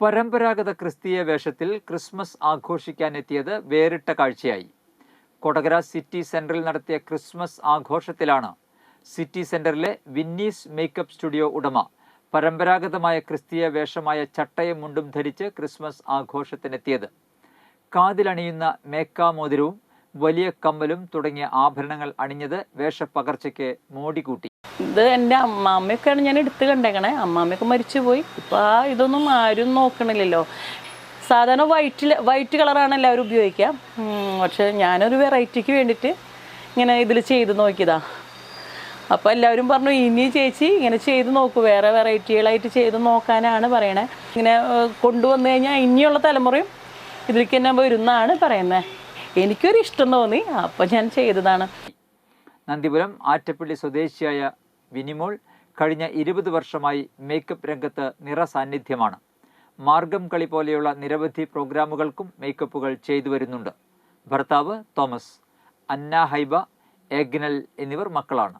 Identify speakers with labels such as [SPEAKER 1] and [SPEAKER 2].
[SPEAKER 1] പരമ്പരാഗത ക്രിസ്തീയ വേഷത്തിൽ ക്രിസ്മസ് ആഘോഷിക്കാൻ ആഘോഷിക്കാനെത്തിയത് വേറിട്ട കാഴ്ചയായി. കൊടകര സിറ്റി സെന്ററിൽ നടത്തിയ ക്രിസ്മസ് ആഘോഷത്തിലാണ് സിറ്റി സെന്ററിലെ വിന്നീസ് മേക്കപ്പ് സ്റ്റുഡിയോ ഉടമ പരമ്പരാഗതമായ ക്രിസ്തീയ വേഷമായ ചട്ടയും മുണ്ടും ധരിച്ച് ക്രിസ്മസ് ആഘോഷത്തിനെത്തിയത്. കാതിലണിയുന്ന മേക്കാമോതിരവും വലിയ കമ്മലും തുടങ്ങിയ ആഭരണങ്ങൾ അണിഞ്ഞത് വേഷപ്പകർച്ചയ്ക്ക് മോടി കൂട്ടി
[SPEAKER 2] ഇത് എന്റെ അമ്മാമ്മയൊക്കെയാണ് ഞാൻ എടുത്ത് കണ്ടേക്കണേ. അമ്മാമ്മയൊക്കെ മരിച്ചു പോയി ഇപ്പം ആ ഇതൊന്നും ആരും നോക്കണില്ലല്ലോ. സാധാരണ വൈറ്റിൽ വൈറ്റ് കളറാണ് എല്ലാവരും ഉപയോഗിക്കുക. പക്ഷെ ഞാനൊരു വെറൈറ്റിക്ക് വേണ്ടിയിട്ട് ഇങ്ങനെ ഇതിൽ ചെയ്ത് നോക്കിയതാ. അപ്പോൾ എല്ലാവരും പറഞ്ഞു ഇനി ചേച്ചി ഇങ്ങനെ ചെയ്ത് നോക്കൂ. വേറെ വെറൈറ്റികളായിട്ട് ചെയ്ത് നോക്കാനാണ് പറയണേ. ഇങ്ങനെ കൊണ്ടുവന്നു കഴിഞ്ഞാൽ ഇനിയുള്ള തലമുറയും ഇതിലേക്ക് തന്നെ വരുന്നാണ് പറയുന്നത് എനിക്കൊരു ഇഷ്ടം തോന്നി അപ്പം ഞാൻ ചെയ്തതാണ്.
[SPEAKER 1] നന്ദിപുരം ആറ്റപ്പള്ളി സ്വദേശിയായ വിനിമോൾ കഴിഞ്ഞ ഇരുപത് വർഷമായി മേക്കപ്പ് രംഗത്ത് നിറസാന്നിധ്യമാണ്. മാർഗം കളി പോലെയുള്ള നിരവധി പ്രോഗ്രാമുകൾക്കും മേക്കപ്പുകൾ ചെയ്തു വരുന്നുണ്ട്. ഭർത്താവ് തോമസ് അന്ന ഹൈബ എഗ്നൽ എന്നിവർ മക്കളാണ്.